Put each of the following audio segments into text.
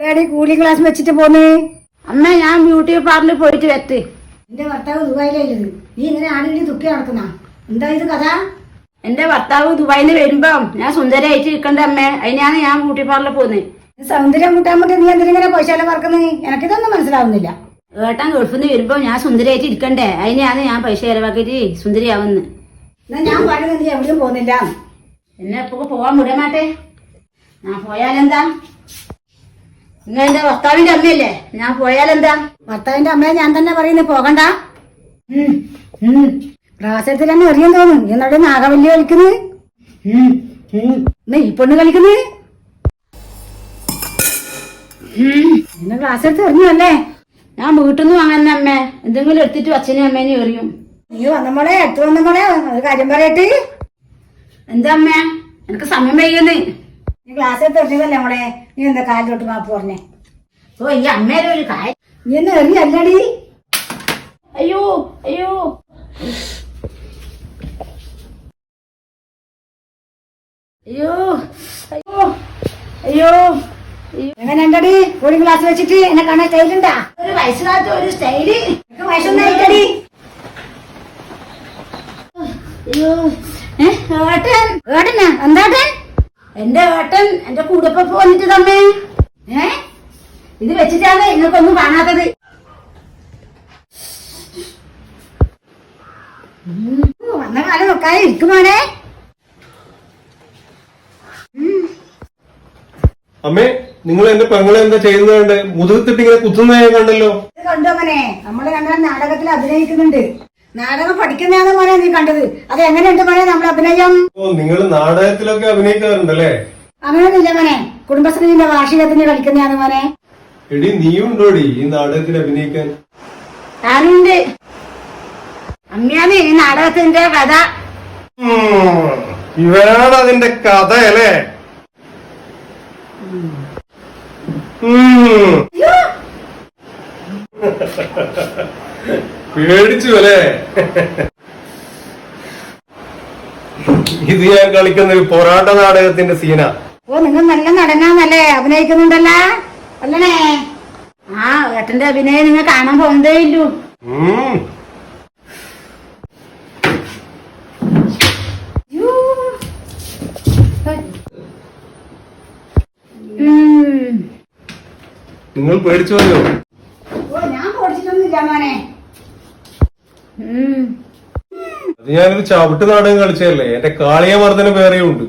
എവിടെയാടി cooling class വെച്ചിട്ട് പോന്നേ? അമ്മ ഞാൻ ബ്യൂട്ടി പാർലറിൽ പോയിട്ട് വെത്ത് എന്റെ ഭർത്താവ് ദുബായിലായിരുന്നു നീ ഇങ്ങനെ ആടുകളി തുക്കി നടക്കുന്ന? എന്താ ഇത് കഥ? എന്റെ ഭർത്താവ് ദുബായിൽ വരുമ്പം ഞാൻ സുന്ദരമായിട്ട് ഇരിക്കണ്ട അമ്മേ? അതിനാണ് ഞാൻ ബ്യൂട്ടി പാർലറിൽ പോകുന്നത് സൗന്ദര്യം കൂട്ടാൻ വേണ്ടി നീ എന്തിനെ പൈസ എനിക്ക് എനിക്കിതൊന്നും മനസ്സിലാവുന്നില്ല. ഏട്ടൻ ഗൾഫിൽ നിന്ന് വരുമ്പോ ഞാൻ സുന്ദരമായിട്ട് ഇരിക്കണ്ടേ? അതിനാണ് ഞാൻ പൈസ ചെലവാക്കിയിട്ട് സുന്ദരിയാവുന്നത് എന്നാ ഞാൻ പറയുന്നത് നീ എവിടെയും പോകുന്നില്ല. എന്നെ എപ്പോ പോവാൻ വിടാൻ മാട്ടെ ഞാൻ പോയാലെന്താ? നിങ്ങൾ എന്റെ ഭർത്താവിന്റെ അമ്മയല്ലേ? ഞാൻ പോയാലെന്താ? ഭർത്താവിന്റെ അമ്മയെ ഞാൻ തന്നെ പറയുന്നു പോകണ്ട. പ്രാസത്തിൽ തന്നെ എറിയാൻ തോന്നും. എന്നോട് നാഗവല്ലി കളിക്കുന്നത് ഉം. എന്നാ ഈ പെണ്ണ് കളിക്കുന്നത് എന്നെ ക്ലാസ് എടുത്ത് എറിഞ്ഞു അല്ലേ? ഞാൻ വീട്ടിൽ നിന്ന് വാങ്ങുന്ന അമ്മ. എന്തെങ്കിലും എടുത്തിട്ട് അച്ഛനും അമ്മേനെയും എറിയും. നീ വന്നമോളെ എടുത്തു വന്നമോളെ ഒരു കാര്യം പറയട്ടെ? എന്താ അമ്മ എനിക്ക് സമയം വൈകുന്നു. നീ ക്ലാസ്സിൽ തെറിഞ്ഞതല്ലേ മോളെ? നീ എന്താ കാലിലോട്ട് മാപ്പ് പറഞ്ഞേ? ഓ ഈ അമ്മേരെ ഒരു കാര്യം. നീ എന്നെ എറിയല്ലടി അയ്യോ അയ്യോ. അയ്യോ അയ്യോ അയ്യോ. എങ്ങനെ ഉണ്ടടി? കൂളിംഗ് ക്ലാസ് വെച്ചിട്ട് എന്നെ കാണാൻ സ്റ്റൈലുണ്ടാ ഒരു വയസ്സുകാലത്ത് ഒരു സ്റ്റൈൽ വയസ്സൊന്നായിട്ടടി അയ്യോ. ഏ, ഏട്ടനാ? എന്താട്ടൻ എന്റെ ഏട്ടൻ എന്റെ കൂടപ്പൊപ്പ് വന്നിട്ട് തമ്മേ ഏ? ഇത് വെച്ചിട്ടാണ് നിങ്ങൾക്കൊന്നും കാണാത്തത്. വന്ന കാലം നോക്കാതെ ഇരിക്കുമോനെ അമ്മേ നിങ്ങൾ എന്റെ പെങ്ങളെ എന്താ ചെയ്യുന്നത് കണ്ട്? മുതുകത്തിട്ട് ഇങ്ങനെ കുത്തുന്നതായി കണ്ടല്ലോ. ഇത് കണ്ടോ മോനെ? നമ്മൾ ഞങ്ങളെ നാടകത്തിൽ അഭിനയിക്കുന്നുണ്ട്. നാടകം പഠിക്കുന്നതാണ് മോനെ നീ കണ്ടത്. അത് എങ്ങനെയുണ്ട് മോനെ നമ്മൾ അഭിനയം? നിങ്ങൾ നാടകത്തിലൊക്കെ അഭിനയിക്കാറുണ്ടല്ലേ? അങ്ങനെയൊന്നുമില്ല മോനെ. കുടുംബശ്രീന്റെ വാർഷികത്തിന് കളിക്കുന്നതാണ് മോനെ. എടി നീയും ഉണ്ടോടി ഈ നാടകത്തിൽ അഭിനയിക്കാൻ? ഞാനുണ്ട്. അമ്മയാണ് ഈ നാടകത്തിന്റെ കഥ. ഇവരാണ് അതിന്റെ കഥ അല്ലേ പേടിച്ചു അല്ലേ ഇത് ഞാൻ കളിക്കുന്ന ഒരു പൊറാട്ട നാടകത്തിന്റെ സീന. ഓ നിങ്ങൾ നല്ല നടനാന്നല്ലേ? അഭിനയിക്കുന്നുണ്ടല്ലേ? അല്ലണേ ആ ഏട്ടന്റെ അഭിനയം നിങ്ങൾ കാണാൻ പോകുന്നതേ ഇല്ലൂ. നിങ്ങൾ പേടിച്ചു പറയോ ഓ ഞാൻ പഠിച്ചിട്ടൊന്നുമില്ല മോനെ. അത് ഞാനൊരു ചവിട്ട് നാടകം കളിച്ചല്ലേ എന്റെ കാളിയമർദ്ദനം വേറെ ഉണ്ട്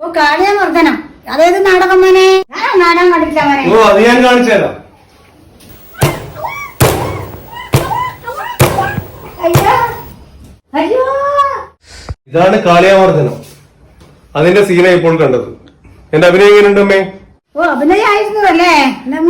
ഓ കാളിയ മർദ്ദനം അതേത് നാടകം മോനെ? ഞാൻ നാടകം കണ്ടിട്ടില്ല മോനെ. ഓ അത് ഞാൻ കാണിച്ചുതരാം അയ്യോ. അയ്യോ. ഇതാണ് കാളിയാമർദ്ദനം. അതിന്റെ സീന ഇപ്പോൾ കണ്ടത്. എന്റെ അഭിനയം എങ്ങനെയുണ്ടമ്മേ ഓ അഭിനയായിരുന്നു അല്ലേ? നമ്മ